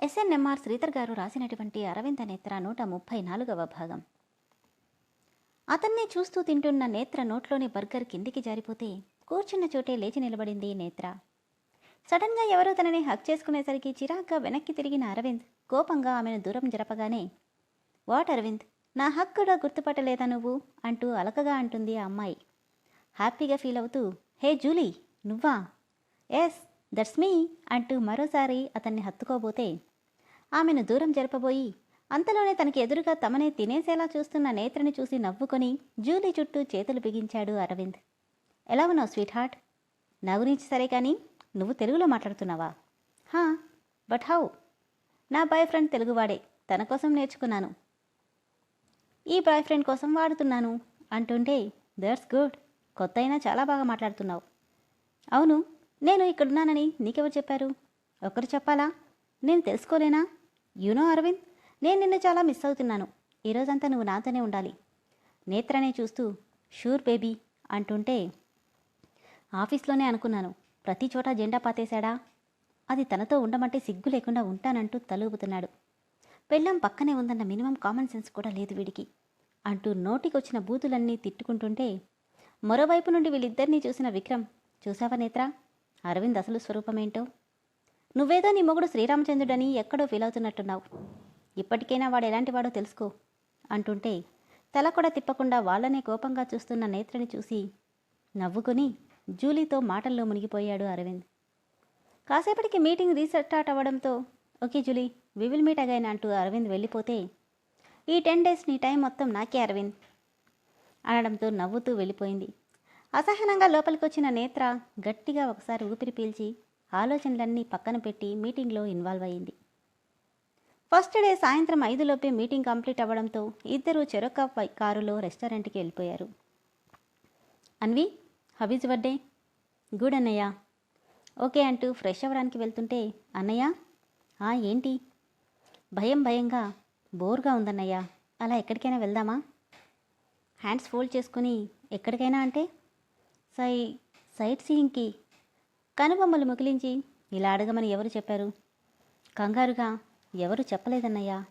SNMR Sridhar గారు రాసినటువంటి అరవింద నేత్ర నూట ముప్పై నాలుగవ భాగం. అతన్ని చూస్తూ తింటున్న నేత్ర నోట్లోని బర్గర్ కిందికి జారిపోతే కూర్చున్న చోటే లేచి నిలబడింది నేత్ర. సడన్గా ఎవరో తనని హక్ చేసుకునేసరికి చిరాగ్గా వెనక్కి తిరిగిన అరవింద్ కోపంగా ఆమెను దూరం జరపగానే వాట్ అరవింద్ నా హక్ కూడా గుర్తుపట్టలేదా నువ్వు? అంటూ అలకగా అంటుంది ఆ అమ్మాయి. హ్యాపీగా ఫీల్ అవుతూ హే జూలీ నువ్వా? ఎస్ దట్స్ మీ అంటూ మరోసారి అతన్ని హత్తుకోబోతే ఆమెను దూరం జరపబోయి అంతలోనే తనకి ఎదురుగా తమనే తినేసేలా చూస్తున్న నేత్రని చూసి నవ్వుకొని జూలీ చుట్టూ చేతులు బిగించాడు అరవింద్. ఎలా ఉన్నావు స్వీట్ హార్ట్ నా గురించి సరే కానీ నువ్వు తెలుగులో మాట్లాడుతున్నావా? హా బట్ హౌ? నా బాయ్ ఫ్రెండ్ తెలుగువాడే తన కోసం నేర్చుకున్నాను. ఈ బాయ్ ఫ్రెండ్ కోసం వాడుతున్నాను అంటుంటే దట్స్ గుడ్ కొత్త అయినా చాలా బాగా మాట్లాడుతున్నావు. అవును నేను ఇక్కడున్నానని నీకెవరు చెప్పారు? ఒకరు చెప్పాలా? నేను తెలుసుకోలేనా? యూనో అరవింద్ నేను నిన్ను చాలా మిస్ అవుతున్నాను. ఈరోజంతా నువ్వు నాతోనే ఉండాలి. నేత్రనే చూస్తూ షూర్ బేబీ అంటుంటే ఆఫీస్లోనే అనుకున్నాను. ప్రతి చోట జెండా పాతేశాడా? అది తనతో ఉండమంటే సిగ్గు లేకుండా ఉంటానంటూ తలూపుతున్నాడు. పెళ్ళం పక్కనే ఉందన్న మినిమం కామన్ సెన్స్ కూడా లేదు వీడికి అంటూ నోటికొచ్చిన బూతులన్నీ తిట్టుకుంటుంటే మరోవైపు నుండి వీళ్ళిద్దరినీ చూసిన విక్రమ్ చూసావా నేత్ర? అరవింద్ అసలు స్వరూపమేంటో? నువ్వేదో నీ మొగుడు శ్రీరామచంద్రుడని ఎక్కడో ఫీల్ అవుతున్నట్టున్నావు. ఇప్పటికైనా వాడు ఎలాంటి వాడో తెలుసుకో అంటుంటే తల కూడా తిప్పకుండా వాళ్ళనే కోపంగా చూస్తున్న నేత్రని చూసి నవ్వుకుని జూలీతో మాటల్లో మునిగిపోయాడు అరవింద్. కాసేపటికి మీటింగ్ రీస్టార్ట్ అవ్వడంతో okay Julie we will meet again అంటూ అరవింద్ వెళ్ళిపోతే ఈ టెన్ డేస్ నీ టైం మొత్తం నాకే అరవింద్ అనడంతో నవ్వుతూ వెళ్ళిపోయింది. అసహనంగా లోపలికి వచ్చిన నేత్ర గట్టిగా ఒకసారి ఊపిరి పీల్చి ఆలోచనలన్నీ పక్కన పెట్టి మీటింగ్లో ఇన్వాల్వ్ అయింది ఫస్ట్ డే సాయంత్రం ఐదులోపే మీటింగ్ కంప్లీట్ అవ్వడంతో ఇద్దరు చెరొక కారులో రెస్టారెంట్కి వెళ్ళిపోయారు. అన్వి హబీజ్ బర్త్డే. గుడ్ అన్నయ్య. ఓకే అంటూ ఫ్రెష్ అవ్వడానికి వెళ్తుంటే అన్నయ్య? ఆ ఏంటి? భయం భయంగా బోర్గా ఉందన్నయ్య. అలా ఎక్కడికైనా వెళ్దామా? హ్యాండ్స్ ఫోల్డ్ చేసుకుని ఎక్కడికైనా అంటే? సై సైట్ సీయింగ్కి కనుబొమ్మలు ముగిలించి ఇలా అడగమని ఎవరు చెప్పారు? కంగారుగా ఎవరు చెప్పలేదన్నయ్యా.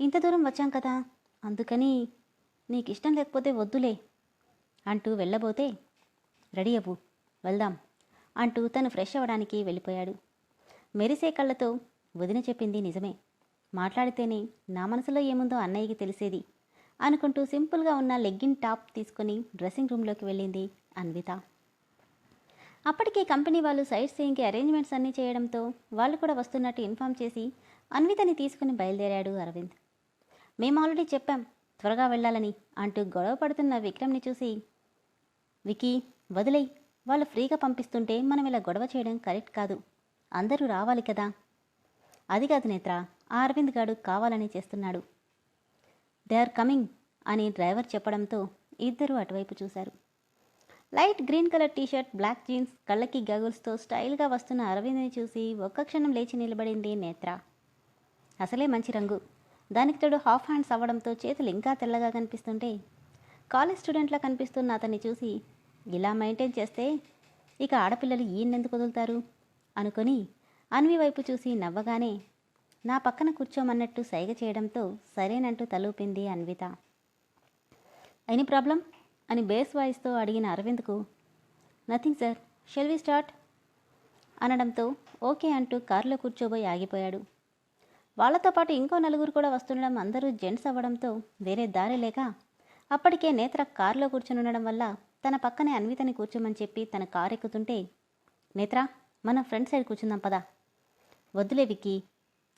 ఇంత దూరం వచ్చాం కదా అందుకని నీకు ఇష్టం లేకపోతే వద్దులే అంటూ వెళ్ళబోతే రెడీ అవ్వు వెళ్దాం అంటూ తను ఫ్రెష్ అవ్వడానికి వెళ్ళిపోయాడు. మెరిసే కళ్ళతో వదిన చెప్పింది నిజమే. మాట్లాడితేనే నా మనసులో ఏముందో అన్నయ్యకి తెలిసేది అనుకుంటూ సింపుల్గా ఉన్న లెగ్గిన్ టాప్ తీసుకొని డ్రెస్సింగ్ రూమ్లోకి వెళ్ళింది అన్విత. అప్పటికే కంపెనీ వాళ్ళు సైట్ సీయింగ్కి అరేంజ్మెంట్స్ అన్నీ చేయడంతో వాళ్ళు కూడా వస్తున్నట్టు ఇన్ఫామ్ చేసి అన్వితని తీసుకుని బయలుదేరాడు అరవింద్. మేము ఆల్రెడీ చెప్పాం త్వరగా వెళ్ళాలని అంటూ గొడవ పడుతున్న విక్రమ్ని చూసి వికీ వదిలేయ్ వాళ్ళు ఫ్రీగా పంపిస్తుంటే మనం ఇలా గొడవ చేయడం కరెక్ట్ కాదు అందరూ రావాలి కదా. అది కాదు నేత్ర ఆ అరవింద్ గాడు కావాలని చేస్తున్నాడు. దే ఆర్ కమింగ్ అని డ్రైవర్ చెప్పడంతో ఇద్దరూ అటువైపు చూశారు. Light green colour T-shirt black jeans కళ్ళకి గగుల్స్తో స్టైల్గా వస్తున్న అరవింద్ని చూసి ఒక్క క్షణం లేచి నిలబడింది నేత్ర. అసలే మంచి రంగు. దానికి తోడు హాఫ్ హ్యాండ్స్ అవ్వడంతో చేతులు ఇంకా తెల్లగా కనిపిస్తుంటే కాలేజ్ స్టూడెంట్లా కనిపిస్తున్న అతన్ని చూసి ఇలా మెయింటైన్ చేస్తే ఇక ఆడపిల్లలు ఈయనెందుకు వదులుతారు? అనుకొని అన్వి వైపు చూసి నవ్వగానే నా పక్కన కూర్చోమన్నట్టు సైగ చేయడంతో సరేనంటూ తలూపింది అన్విత. Any problem? అని బేస్ వాయిస్తో అడిగిన అరవింద్కు nothing sir shall we start? అనడంతో ఓకే అంటూ కారులో కూర్చోబోయి ఆగిపోయాడు. వాళ్ళతో పాటు ఇంకో నలుగురు కూడా వస్తుండడం అందరూ జెంట్స్ అవ్వడంతో వేరే దారి లేక అప్పటికే నేత్ర కారులో కూర్చుని ఉండడం వల్ల తన పక్కనే అన్వితని కూర్చోమని చెప్పి తన కారు ఎక్కుతుంటే నేత్ర మనం ఫ్రంట్ సైడ్ కూర్చుందాం పదా. వద్దులే విక్కీ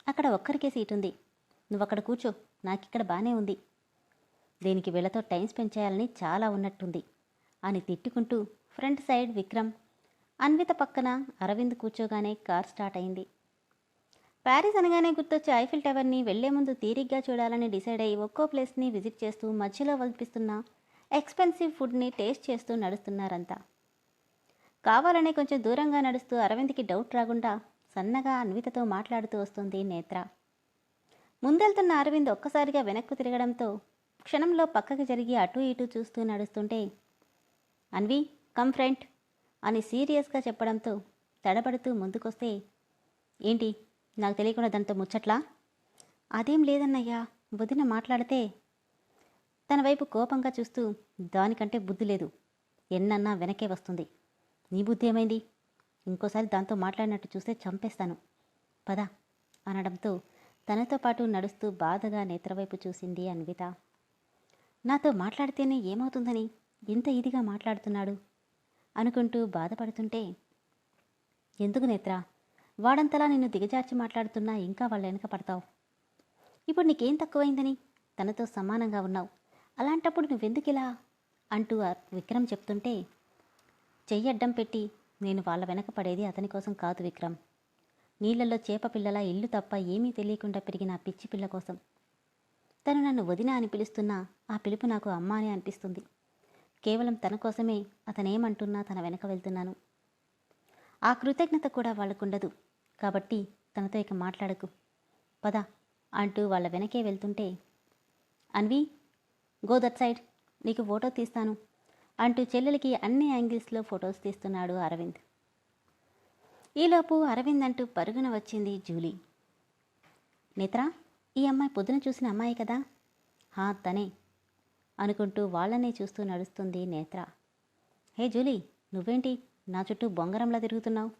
అక్కడ ఒక్కరికే సీట్ ఉంది నువ్వు అక్కడ కూర్చో నాకిక్కడ బాగానే ఉంది. దీనికి వీళ్ళతో టైం స్పెండ్ చేయాలని చాలా ఉన్నట్టుంది అని తిట్టుకుంటూ ఫ్రంట్ సైడ్ విక్రమ్ అన్విత పక్కన అరవింద్ కూర్చోగానే కార్ స్టార్ట్ అయింది. ప్యారిస్ అనగానే గుర్తొచ్చే ఐఫిల్ టవర్ని వెళ్ళే ముందు తీరిగ్గా చూడాలని డిసైడ్ అయ్యి ఒక్కో ప్లేస్ని విజిట్ చేస్తూ మధ్యలో వల్పిస్తున్న ఎక్స్పెన్సివ్ ఫుడ్ని టేస్ట్ చేస్తూ నడుస్తున్నారంతా. కావాలనే కొంచెం దూరంగా నడుస్తూ అరవింద్కి డౌట్ రాకుండా సన్నగా అన్వితతో మాట్లాడుతూ వస్తుంది నేత్ర. ముందెళ్తున్న అరవింద్ ఒక్కసారిగా వెనక్కు తిరగడంతో క్షణంలో పక్కకి జరిగి అటు ఇటు చూస్తూ నడుస్తుంటే అన్వి కమ్ ఫ్రెంట్ అని సీరియస్గా చెప్పడంతో తడబడుతూ ముందుకొస్తే ఏంటి నాకు తెలియకుండా దాంతో ముచ్చట్లా? అదేం లేదన్నయ్యా వదిన మాట్లాడితే? తన వైపు కోపంగా చూస్తూ దానికంటే బుద్ధి లేదు ఎన్నన్నా వెనకే వస్తుంది. నీ బుద్ధి ఏమైంది? ఇంకోసారి దాంతో మాట్లాడినట్టు చూస్తే చంపేస్తాను. పద అనడంతో తనతో పాటు నడుస్తూ బాధగా నేత్రవైపు చూసింది అన్విత. నాతో మాట్లాడితేనే ఏమవుతుందని ఇంత ఇదిగా మాట్లాడుతున్నాడు అనుకుంటూ బాధపడుతుంటే ఎందుకు నేత్ర? వాడంతలా నిన్ను దిగజార్చి మాట్లాడుతున్నా ఇంకా వాళ్ళ వెనక పడతావు. ఇప్పుడు నీకేం తక్కువైందని తనతో సమానంగా ఉన్నావు. అలాంటప్పుడు నువ్వెందుకు ఇలా అంటూ విక్రమ్ చెప్తుంటే చెయ్యడ్డం పెట్టి నేను వాళ్ళ వెనక పడేది అతని కోసం కాదు విక్రమ్. నీళ్ళలో చేప పిల్లల ఇల్లు తప్ప ఏమీ తెలియకుండా పెరిగిన పిచ్చి పిల్ల కోసం. తను నన్ను వదిన అని పిలుస్తున్నా ఆ పిలుపు నాకు అమ్మ అని అనిపిస్తుంది. కేవలం తన కోసమే అతనేమంటున్నా తన వెనక వెళ్తున్నాను. ఆ కృతజ్ఞత కూడా వాళ్ళకుండదు. కాబట్టి తనతో ఇక మాట్లాడకు. పద అంటూ వాళ్ళ వెనకే వెళ్తుంటే అన్వి గో దట్ సైడ్ నీకు ఫోటో తీస్తాను అంటూ చెల్లెలికి అన్ని యాంగిల్స్లో ఫొటోస్ తీస్తున్నాడు అరవింద్. ఈలోపు అరవింద్ అంటూ పరుగున వచ్చింది జూలీ. నిత్రా ఈ అమ్మాయి పొద్దున చూసిన అమ్మాయి కదా? హా తనే అనుకుంటూ వాళ్ళనే చూస్తూ నడుస్తుంది నేత్ర. హే జూలీ నువ్వేంటి? నా చుట్టూ బొంగరంలా తిరుగుతున్నావు.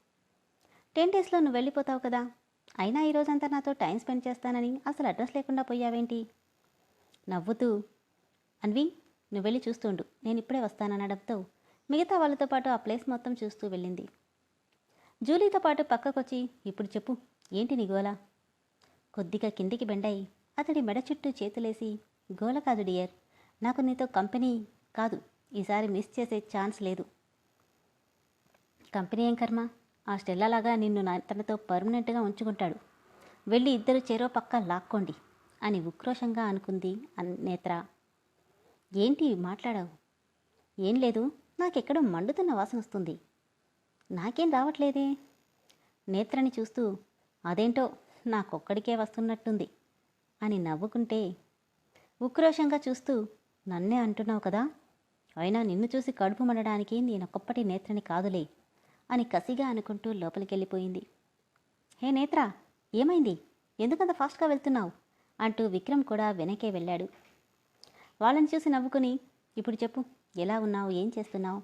టెన్ డేస్లో నువ్వు వెళ్ళిపోతావు కదా? అయినా ఈ రోజంతా నాతో టైం స్పెండ్ చేస్తానని అసలు అడ్రస్ లేకుండా పోయావేంటి? నవ్వుతూ అన్వి నువ్వు వెళ్ళి చూస్తుండు. నేను ఇప్పుడే వస్తాననడంతో మిగతా వాళ్ళతో పాటు ఆ ప్లేస్ మొత్తం చూస్తూ వెళ్ళింది. జూలీతో పాటు పక్కకొచ్చి ఇప్పుడు చెప్పు ఏంటి నీ గోలా? కొద్దిగా కిందికి బెండాయి. అతడి మెడ చుట్టూ చేతులేసి గోల కాదు డియర్ నాకు నీతో కంపెనీ కాదు. ఈసారి మిస్ చేసే ఛాన్స్ లేదు. కంపెనీ ఏం కర్మ? ఆ స్టెల్లాలాగా నిన్ను నా తనతో పర్మనెంట్గా ఉంచుకుంటాడు. వెళ్ళి ఇద్దరు చెరో పక్క లాక్కోండి అని ఉక్రోషంగా అనుకుంది అన్- నేత్ర. ఏంటి మాట్లాడావు? ఏం లేదు నాకెక్కడో మండుతున్న వాసన వస్తుంది. నాకేం రావట్లేదే? నేత్రని చూస్తూ అదేంటో నాకొక్కడికే వస్తున్నట్టుంది అని నవ్వుకుంటే ఉక్రోషంగా చూస్తూ నన్నే అంటున్నావు కదా? అయినా నిన్ను చూసి కడుపు మండడానికి నేనొక్కప్పటి నేత్రని కాదులే అని కసిగా అనుకుంటూ లోపలికెళ్ళిపోయింది. హే నేత్ర ఏమైంది? ఎందుకంత ఫాస్ట్గా వెళ్తున్నావు? అంటూ విక్రమ్ కూడా వెనకే వెళ్ళాడు. వాళ్ళని చూసి నవ్వుకుని ఇప్పుడు చెప్పు ఎలా ఉన్నావు? ఏం చేస్తున్నావు?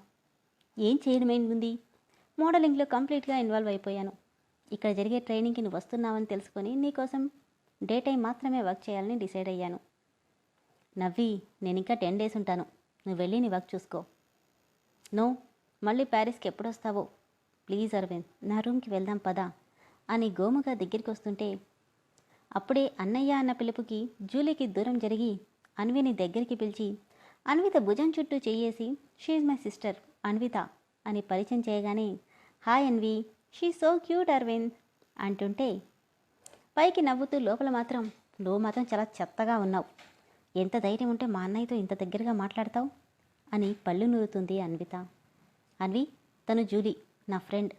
ఏం చేయడమేంది మోడలింగ్లో కంప్లీట్గా ఇన్వాల్వ్ అయిపోయాను. ఇక్కడ జరిగే ట్రైనింగ్కి నువ్వు వస్తున్నావని తెలుసుకొని నీకోసం డే టైం మాత్రమే వర్క్ చేయాలని డిసైడ్ అయ్యాను. నవ్వి నేను ఇంకా టెన్ డేస్ ఉంటాను. నువ్వు వెళ్ళి నీ వర్క్ చూసుకో. నో మళ్ళీ ప్యారిస్కి ఎప్పుడు వస్తావో ప్లీజ్ అరవింద్ నా రూమ్కి వెళ్దాం పదా అని గోముగా దగ్గరికి వస్తుంటే అప్పుడే అన్నయ్య అన్న పిలుపుకి జూలీకి దూరం జరిగి అన్విని దగ్గరికి పిలిచి అన్విత భుజం చుట్టూ చేయేసి షీఈ్ మై సిస్టర్ అన్విత అని పరిచయం చేయగానే hi Anvi she so cute Aravind అంటుంటే పైకి నవ్వుతూ లోపల మాత్రం నువ్వు మాత్రం చాలా చెత్తగా ఉన్నావు. ఎంత ధైర్యం ఉంటే మా అన్నయ్యతో ఇంత దగ్గరగా మాట్లాడతావు? అని పళ్ళు నూరుతుంది అన్విత. అన్వి తను జూలీ నా ఫ్రెండ్.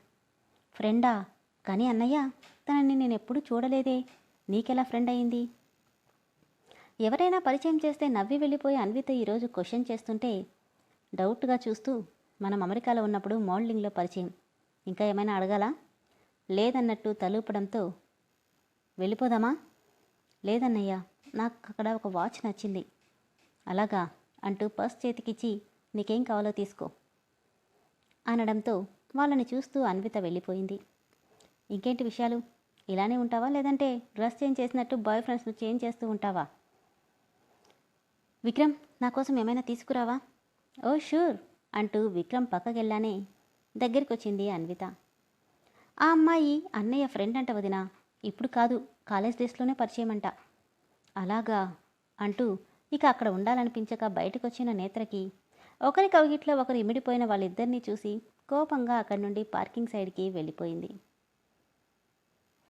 ఫ్రెండా? కానీ అన్నయ్య తనని నేను ఎప్పుడూ చూడలేదే. నీకెలా ఫ్రెండ్ అయింది? ఎవరైనా పరిచయం చేస్తే నవ్వి వెళ్ళిపోయి అన్విత ఈరోజు క్వశ్చన్ చేస్తుంటే డౌట్గా చూస్తూ మనం అమెరికాలో ఉన్నప్పుడు మోడలింగ్లో పరిచయం. ఇంకా ఏమైనా అడగాలా? లేదన్నట్టు తలూపడంతో వెళ్ళిపోదామా? లేదన్నయ్యా నాకు అక్కడ ఒక వాచ్ నచ్చింది. అలాగా? అంటూ పర్స్ చేతికిచ్చి నీకేం కావాలో తీసుకో అనడంతో వాళ్ళని చూస్తూ అన్విత వెళ్ళిపోయింది. ఇంకేంటి విషయాలు? ఇలానే ఉంటావా? లేదంటే డ్రెస్ చేంజ్ చేసినట్టు బాయ్ ఫ్రెండ్స్ను చేంజ్ చేస్తూ ఉంటావా? విక్రమ్ నా కోసం ఏమైనా తీసుకురావా? ఓ షూర్ అంటూ విక్రమ్ పక్కకెళ్ళానే దగ్గరికి వచ్చింది అన్విత. ఆ అమ్మాయి అన్నయ్య ఫ్రెండ్ అంట వదినా. ఇప్పుడు కాదు కాలేజ్ డేస్లోనే పరిచయం అంట అలాగా? అంటూ ఇక అక్కడ ఉండాలనిపించక బయటకు వచ్చిన నేత్రకి ఒకరి కవిగిట్లో ఒకరు ఇమిడిపోయిన వాళ్ళిద్దరినీ చూసి కోపంగా అక్కడి నుండి పార్కింగ్ సైడ్కి వెళ్ళిపోయింది.